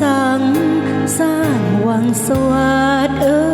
สัง สร้างวังสวัสดิ์เออ